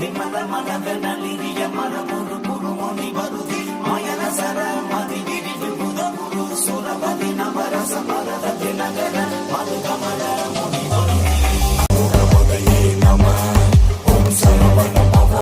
விமல மனத நளிரிய மரபுரு குருமுனி வருதி. மாயன சர மதி விரிவு புத குரு சுரபதி.